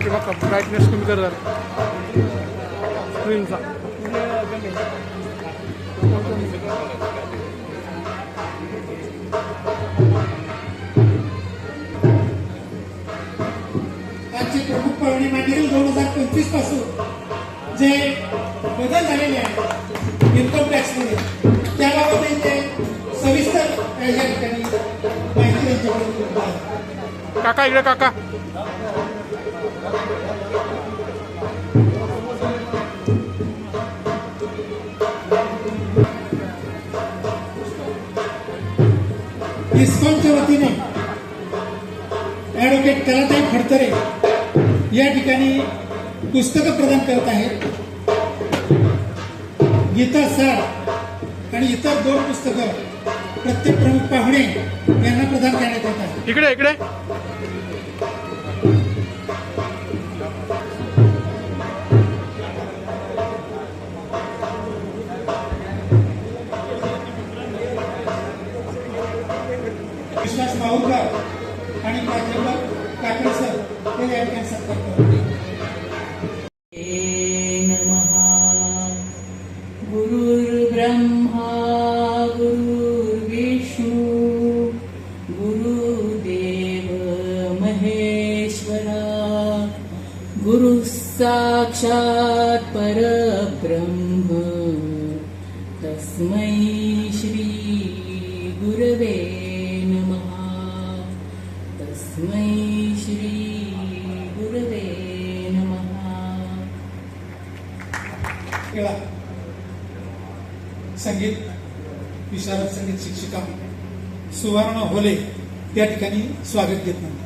पाठीमागचा ब्राईटनेस कमी कर जरा स्क्रीनचा आजचे प्रमुख पाहुणे मांडील दोन हजार पंचवीसपासून जे बदल झालेले आहेत इन्कम टॅक्समध्ये त्याबाबत ते सविस्तर या ठिकाणी माहिती त्यांच्याकडून. काका इकडे काका. इस्कॉनच्या वतीने ॲडव्होकेट कलाताई फडतरे या ठिकाणी पुस्तकं प्रदान करत आहेत. गीता सार आणि इतर दोन पुस्तकं प्रत्येक प्रमुख पाहुणे यांना प्रदान करण्यात येत आहे इकडे इकडे. विश्वास आणि प्राध्यापक काकडे सर हे या ठिकाणी सत्कार करतात केला संगीत विशारद संगीत शिक्षिका सुवर्ण होले त्या ठिकाणी स्वागत घेत नाही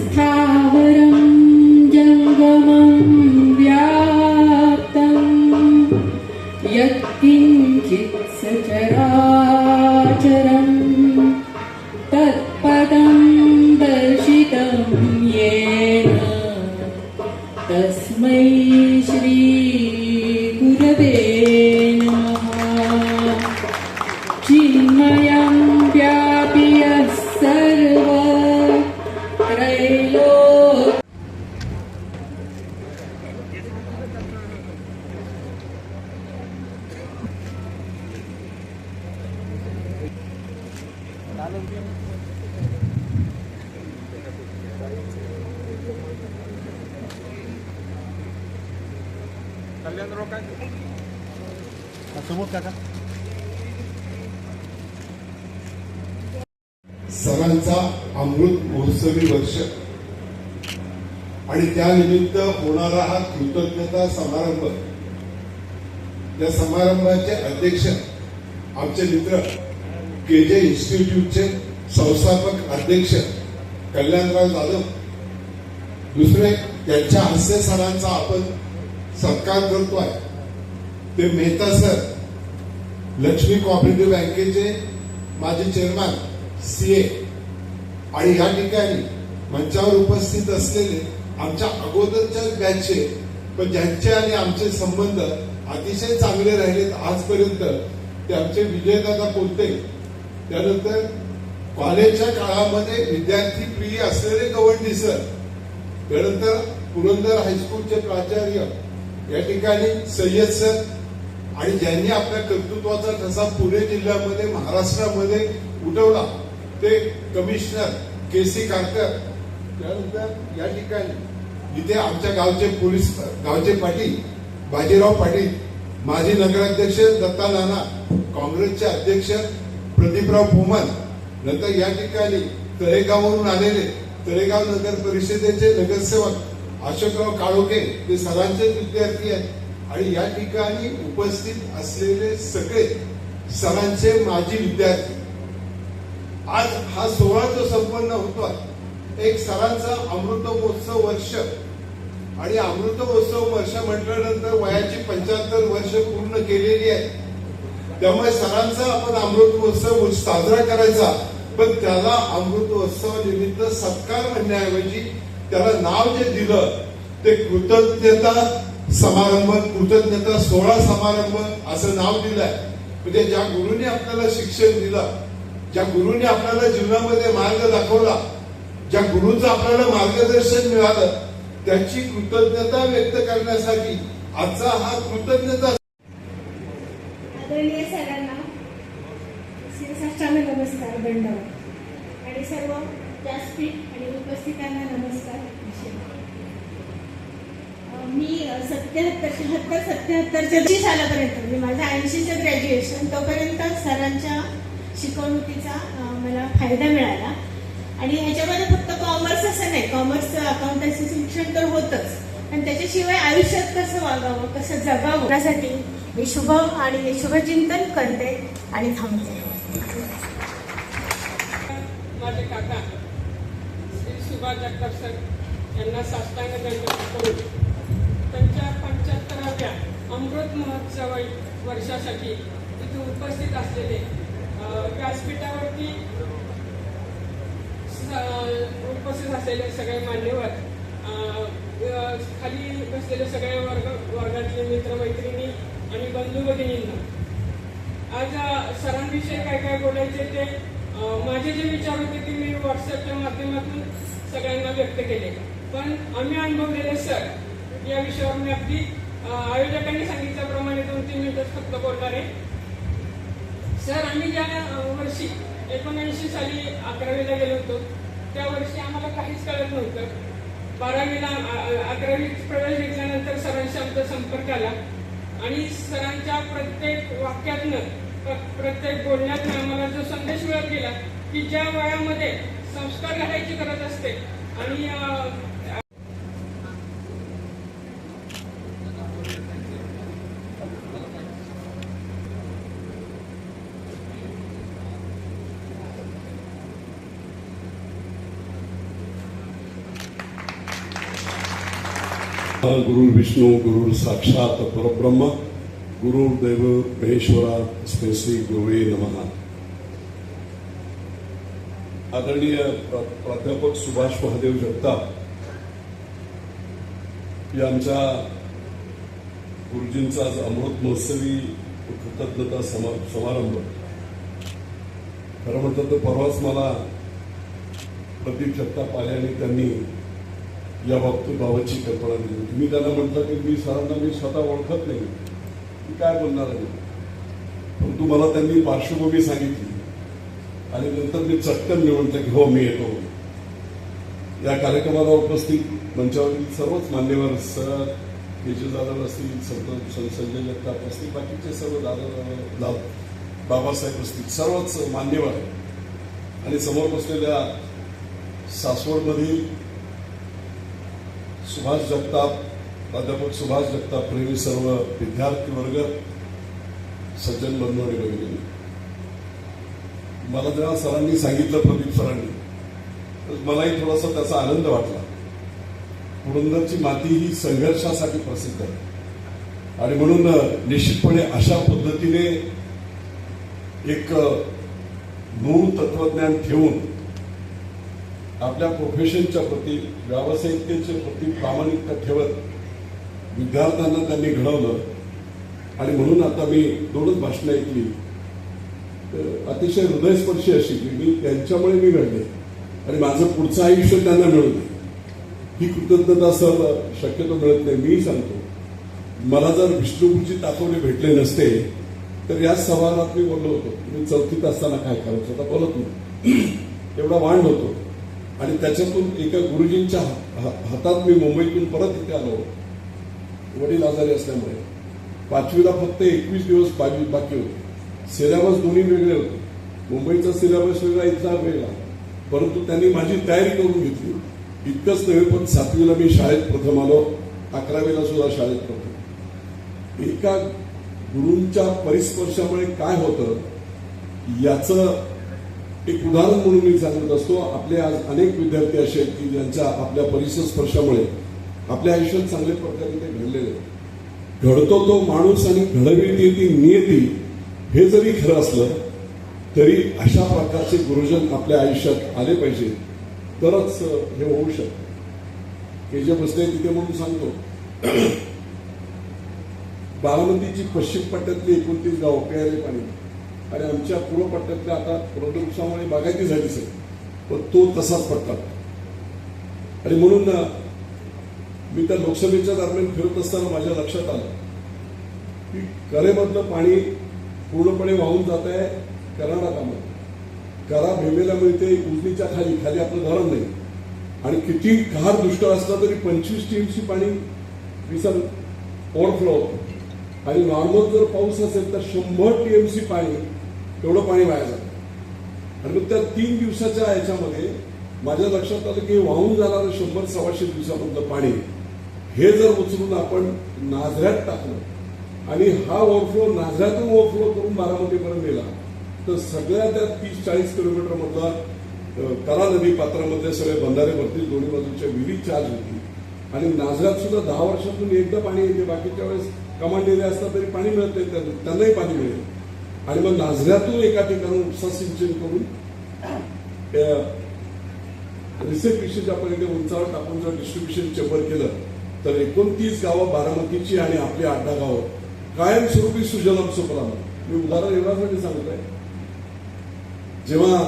स्थावरं जङ्गमं व्याप्तं यत्किञ्चित् सचराचरम् अमृत महोत्सवी वर्ष. आणि त्यानिमित्त होणारा हा कृतज्ञता समारंभ. त्या समारंभाचे अध्यक्ष आमचे मित्र के जे इन्स्टिट्यूटचे संस्थापक अध्यक्ष कल्याणराव जाधव. दुसरे त्यांच्या हस्ते सरांचा आपण सत्कार करतोय. ते मेहता सर लक्ष्मी कॉपरेटिव्ह बँकेचे माजी चेअरमॅन सी ए. आणि या ठिकाणी मंचावर उपस्थित असलेले आमच्या अगोदरच्याच बॅचचे पण ज्यांचे आणि आमचे संबंध अतिशय चांगले राहिलेत आजपर्यंत ते आमचे विजयदादा कोलते त्यानंतर कॉलेजच्या काळामध्ये विद्यार्थी प्रिय असलेले गवंडी सर त्यानंतर पुरंदर हायस्कूलचे प्राचार्य या ठिकाणी सय्यद सर आणि ज्यांनी आपल्या कर्तृत्वाचा ठसा पुणे जिल्ह्यामध्ये महाराष्ट्रामध्ये उठवला. ते कमिशनर के सी कारकर त्यानंतर या ठिकाणी इथे आमच्या गावचे पोलीस गावचे पाटील बाजीराव पाटील माजी नगराध्यक्ष दत्ता नाना काँग्रेसचे अध्यक्ष प्रदीपराव पोमन नंतर या ठिकाणी तळेगाववरून आलेले तळेगाव नगर परिषदेचे नगरसेवक अशोकराव काळोखे ते सरांचे विद्यार्थी आहेत. आणि या ठिकाणी उपस्थित असलेले सगळे सरांचे माजी विद्यार्थी आज हा सोहळा जो संपन्न होतोय एक सरांचा अमृत महोत्सव वर्ष. आणि अमृत महोत्सव वर्ष म्हटल्यानंतर वयाची पंच्याहत्तर वर्ष पूर्ण केलेली आहे. त्यामुळे सरांचा आपण अमृत महोत्सव साजरा करायचा पण त्याला अमृत महोत्सव निमित्त सत्कार म्हणण्याऐवजी त्याला नाव जे दिलं ते कृतज्ञता समारंभ कृतज्ञता सोहळा समारंभ असं नाव दिलंय. म्हणजे ज्या गुरुने आपल्याला शिक्षण दिलं ज्या गुरुने आपल्याला जीवनामध्ये मार्ग दाखवला ज्या गुरुचं आपल्याला मार्गदर्शन मिळालं त्याची कृतज्ञता व्यक्त करण्यासाठी आजचा हा कृतज्ञता आदरणीय सरांना नमस्कार दंडवत आणि सर्व व्यासपीठ आणि उपस्थितांना नमस्कार मी सत्याहत्तर शहात्तर सत्याहत्तरच्या तीस सालापर्यंत म्हणजे माझं ऐंशीचं ग्रॅज्युएशन तोपर्यंत सरांच्या शिकवणुकीचा मला फायदा मिळाला. आणि ह्याच्यामध्ये फक्त कॉमर्स असं नाही. कॉमर्सचं अकाउंटन्सी शिक्षण तर होतच. पण त्याच्याशिवाय आयुष्यात कसं वागावं कसं जगावं यासाठी मी शुभ आणि शुभचिंतन करते आणि थांबते. माझे काका श्री सुभाष जगताप सर यांना साष्टांग दंडवत करून त्यांच्या पंच्याहत्तराव्या अमृत महोत्सव वर्षासाठी इथे उपस्थित असलेले व्यासपीठावरती उपस्थित असलेले सगळे मान्यवर खाली बसलेले सगळे वर्ग वर्गातले मित्रमैत्रिणी आणि बंधू भगिनींना. आज सरांविषयी काय काय बोलायचे ते माझे जे विचार होते ते मी व्हॉट्सअपच्या माध्यमातून सगळ्यांना व्यक्त केले. पण आम्ही अनुभवलेले सर या विषयावर मी अगदी आयोजकांनी सांगितल्याप्रमाणे दोन तीन मिनिटं फक्त बोलणार. आहे सर आम्ही ज्या वर्षी एकोणऐंशी साली अकरावीला गेलो होतो त्या वर्षी आम्हाला काहीच कळत नव्हतं. बारावीला अकरावी प्रवेश घेतल्यानंतर सरांशी आमचा संपर्क आला. आणि सरांच्या प्रत्येक वाक्यातनं प्र- प्रत्येक बोलण्यातनं आम्हाला जो संदेश मिळत गेला की ज्या वयामध्ये संस्कार घालायची गरज असते आणि अ, गुरु विष्णू गुरु साक्षात परब्रह्म गुरुदेव महेश्वरा स्पेसी गुरुवे नमहा आदरणीय प्राध्यापक सुभाष महादेव जगताप यांच्या गुरुजींचा आज अमृत महोत्सवी कृतज्ञता समा समारंभ. खरं म्हणतात तर परवाच मला प्रदीप जगताप आले आणि त्यांनी या बाबतीत बाबाची कल्पना दिली मी त्यांना म्हटलं की मी सरांना मी स्वतः ओळखत नाही. मी काय बोलणार आहे? परंतु मला त्यांनी पार्श्वभूमी सांगितली. आणि नंतर मी चटकन मी म्हटलं की हो मी येतो. या कार्यक्रमाला उपस्थित मंचावरील सर्वच मान्यवर सर के जाधव असतील संत संजय जगताप असतील बाकीचे सर्व दादा बाबासाहेब असतील सर्वच मान्यवर. आणि समोर बसलेल्या सासवडमधील सुभाष जगताप प्राध्यापक सुभाष जगताप प्रेमी सर्व विद्यार्थी वर्ग सज्जन बंधू आणि भगिनी. मला जेव्हा सरांनी सांगितलं प्रदीप सरांनी. तर मलाही थोडासा त्याचा आनंद वाटला. पुरंदरची माती ही संघर्षासाठी प्रसिद्ध आहे. आणि म्हणून निश्चितपणे अशा पद्धतीने एक मूळ तत्वज्ञान ठेवून आपल्या प्रोफेशनच्या प्रती व्यावसायिकतेच्या प्रती प्रामाणिकता ठेवत विद्यार्थ्यांना त्यांनी घडवलं. आणि म्हणून आता मी दोनच भाषणं ऐकली. तर अतिशय हृदयस्पर्शी अशी की मी त्यांच्यामुळे मी घडले. आणि माझं पुढचं आयुष्य त्यांना मिळू ही कृतज्ञता सर शक्यतो मिळत नाही मी सांगतो. मला जर विष्णुपूरची तातवले भेटले नसते तर याच सभागृहात मी बोललो होतो. मी चौथीत असताना काय करायचं? आता बोलत नाही. एवढा वांड होतो. आणि त्याच्यातून एका गुरुजींच्या हा- हा- हातात मी मुंबईतून परत इथे आलो. वडील आजारी असल्यामुळे. पाचवीला फक्त एकवीस दिवस बाकी बाकी होते. सिलेबस दोन्ही वेगळे होते. मुंबईचा सिलेबस वेगळा इथला वेगळा. परंतु त्यांनी माझी तयारी करून घेतली. इतकंच नव्हे पण सातवीला मी शाळेत प्रथम आलो. अकरावीला सुद्धा शाळेत प्रथम. एका गुरूंच्या परिस्पर्शामुळे काय होतं? याचं एक उदाहरण म्हणून मी सांगत असतो आपले आज अनेक विद्यार्थी असे आहेत की ज्यांच्या आपल्या परिसर स्पर्शामुळे आपल्या आयुष्यात चांगल्या प्रकारे ते घडलेले घडतो तो माणूस आणि घडविती ती नियती हे जरी खरं असलं तरी अशा प्रकारचे गुरुजन आपल्या आयुष्यात आले पाहिजे. तरच हे होऊ शकतं. हे जे बसले तिथे म्हणून सांगतो. बारामतीची पश्चिम पट्ट्यातली एकोणतीस गाव प्यायले पाणी. आणि आमच्या पूर्व पट्ट्यातल्या आता प्रदूषणामुळे बागायती झाली सर पण तो तसाच पट्टा आणि म्हणून ना, मी त्या लोकसभेच्या दरम्यान फिरत असताना माझ्या लक्षात आलं की करेमधलं पाणी पूर्णपणे वाहून जात आहे कर्नाटकामध्ये करा भेमेला मिळते उजनीच्या खाली खाली आपलं धरण नाही. आणि किती घार दुष्ट असला तरी पंचवीस टीमची पाणी विसर ओव्हरफ्लो आणि नॉर्मल जर पाऊस असेल तर शंभर टीएमसी पाणी तेवढं पाणी वाया जातं. आणि मग त्या तीन दिवसाच्या याच्यामध्ये माझ्या लक्षात आलं की हे वाहून जाणारं शंभर सव्वाशे दिवसामधलं पाणी हे जर उचलून आपण नाझऱ्यात टाकलं आणि हा ओव्हरफ्लो नाझऱ्यातून ओव्हरफ्लो करून बारामतीपर्यंत गेला तर सगळ्या त्या तीस चाळीस किलोमीटर मधला करा नदी पात्रामधले सगळे बंधारे भरतील दोन्ही बाजूच्या विहिरी चार्ज होतील. आणि नाझऱ्यात सुद्धा दहा वर्षातून एकदा पाणी येते बाकीच्या वेळेस कमांड एरिया तरी पाणी मिळत नाही त्यांनाही पाणी मिळेल. आणि मग नाझऱ्यातून एका ठिकाणी उपसा सिंचन करून रिसेप्रिशनच्या पर्यंत उंचावर टाकून जर डिस्ट्रीब्युशन चेंबर केलं तर एकोणतीस गावं बारामतीची आणि आपली आठ गावं कायमस्वरूपी सुजलम सुफलाम मी उदाहरण एवढ्यासाठी सांगत आहे जेव्हा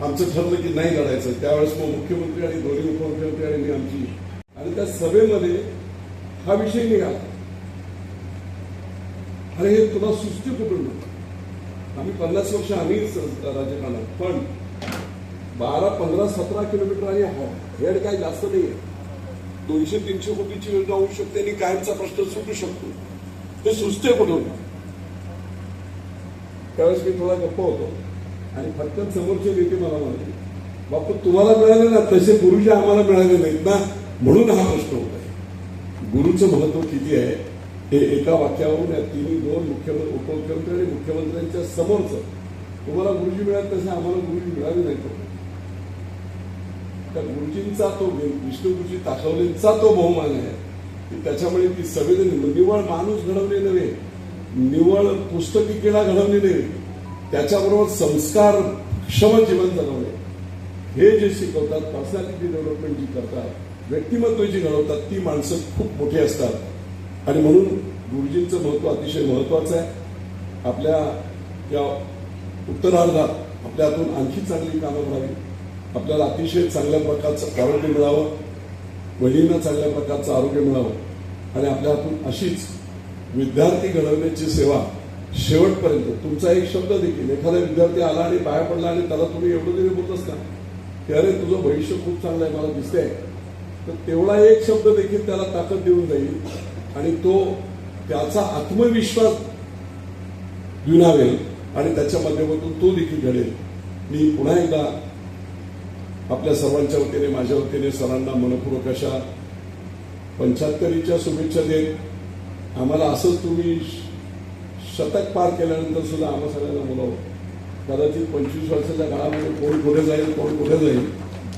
आमचं ठरलं की नाही लढायचं त्यावेळेस मग मुख्यमंत्री आणि दोन्ही उपमुख्यमंत्री आणि मी आमची आणि त्या सभेमध्ये हा विषय निघाला. अरे हे तुला सुस्ती कुठून आम्ही पन्नास वर्ष आम्ही राजकारणात पण बारा पंधरा सतरा किलोमीटर आणि हेड काय जास्त नाही आहे दोनशे तीनशे कोटीची योजना होऊ शकते आणि कायमचा प्रश्न सुटू शकतो. ते सुचते कुठून? त्यावेळेस मी थोडा गप्प होतो. आणि फक्त समोरचे नेते मला म्हणाले बापू तुम्हाला मिळाले ना तसे गुरुजी आम्हाला मिळाले नाहीत ना? म्हणून हा प्रश्न होता. आहे गुरुचं महत्त्व किती आहे? हे एका वाक्यावरून या तिन्ही दोन मुख्यमंत्री उपमुख्यमंत्री आणि मुख्यमंत्र्यांच्या समोरचं तुम्हाला गुरुजी मिळाले तसे आम्हाला गुरुजी मिळाले नाही त्या गुरुजींचा तो विष्णुगुरुजी गुरुजी तो बहुमान आहे. की त्याच्यामुळे ती संवेदन निवळ माणूस घडवले नव्हे निवळ पुस्तकी किडा घडवली नव्हे त्याच्याबरोबर संस्कार क्षम जीवन जगवणे. हे जे शिकवतात पर्सनॅलिटी डेव्हलपमेंट जी करतात व्यक्तिमत्व जी घडवतात ती माणसं खूप मोठी असतात. आणि म्हणून गुरुजींचं महत्त्व अतिशय महत्वाचं आहे. आपल्या या उत्तरार्धात आपल्या हातून आणखी चांगली कामं व्हावी. आपल्याला अतिशय चांगल्या प्रकारचं आरोग्य मिळावं. वडींना चांगल्या प्रकारचं आरोग्य मिळावं. आणि आपल्या हातून अशीच विद्यार्थी घडवण्याची सेवा शेवटपर्यंत तुमचा एक शब्द देखील एखादा विद्यार्थी आला आणि पाया पडला आणि त्याला तुम्ही एवढं जरी बोलत असता की अरे तुझं भविष्य खूप चांगलं आहे मला दिसतंय. तर तेवढा एक शब्द देखील त्याला ताकद देऊन जाईल. आणि तो त्याचा आत्मविश्वास विणावेल आणि त्याच्या माध्यमातून तो देखील घडेल. मी पुन्हा एकदा आपल्या सर्वांच्या वतीने माझ्या वतीने सरांना मनपूर्वक अशा पंच्याहत्तरीच्या शुभेच्छा देत आम्हाला असंच तुम्ही शतक पार केल्यानंतर सुद्धा आम्हा सगळ्यांना बोलावं. कदाचित पंचवीस वर्षाच्या काळामध्ये कोण पुढे जाईल कोण पुढे जाईल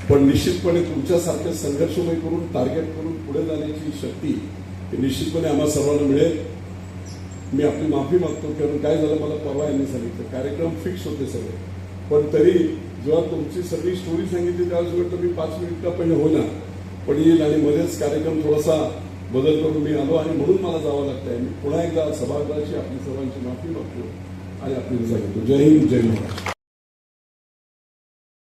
पण निश्चितपणे तुमच्यासारखे संघर्षमय करून टार्गेट करून पुढे जाण्याची शक्ती ते निश्चितपणे आम्हाला सर्वांना मिळेल. मी आपली माफी मागतो कारण काय झालं मला परवा यांनी सांगितलं. कार्यक्रम फिक्स होते सगळे. पण तरी जेव्हा तुमची सगळी स्टोरी सांगितली त्यावेळेस वाटतं मी पाच मिनिट का पहिले होणार पण येईल आणि मध्येच कार्यक्रम थोडासा बदल करून मी आलो आणि म्हणून मला जावं लागतंय. मी पुन्हा एकदा सभागृहाची आपली सर्वांची माफी मागतो आणि आपली सांगितलं जय हिंद जय महाराष्ट्र.